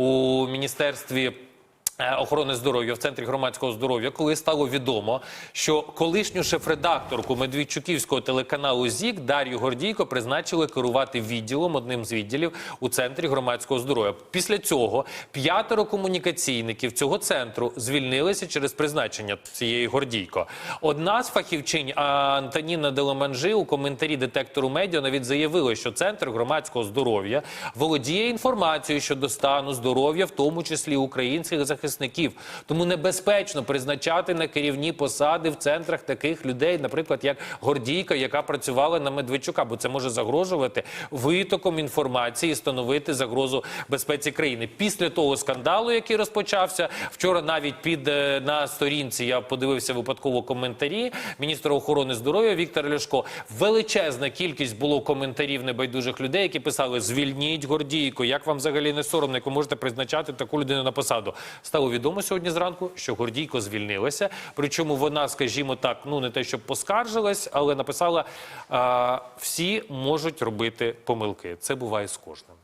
у міністерстві. Е, Охорони здоров'я в центрі громадського здоров'я, коли стало відомо, що колишню шеф-редакторку Медведчуківського телеканалу ЗІК Дар'ю Гордійко призначили керувати відділом, одним з відділів у центрі громадського здоров'я. Після цього п'ятеро комунікаційників цього центру звільнилися через призначення цієї Гордійко. Одна з фахівчинь Антоніна Деломанжи у коментарі детектору медіа навіть заявила, що центр громадського здоров'я володіє інформацією щодо стану здоров'я, в тому числі українських захисників. Тому небезпечно призначати на керівні посади в центрах таких людей, наприклад, як Гордійка, яка працювала на Медведчука, бо це може загрожувати витоком інформації, і становити загрозу безпеці країни. Після того скандалу, який розпочався вчора, навіть під е, на сторінці я подивився випадково коментарі міністра охорони здоров'я Віктора Ляшко. Величезна кількість було коментарів небайдужих людей, які писали: звільніть Гордійко, як вам взагалі не соромно, як ви можете призначати таку людину на посаду. Стало відомо сьогодні зранку, що Гордійко звільнилася. Причому вона, скажімо так, ну не те, щоб поскаржилась, але написала: всі можуть робити помилки. Це буває з кожним.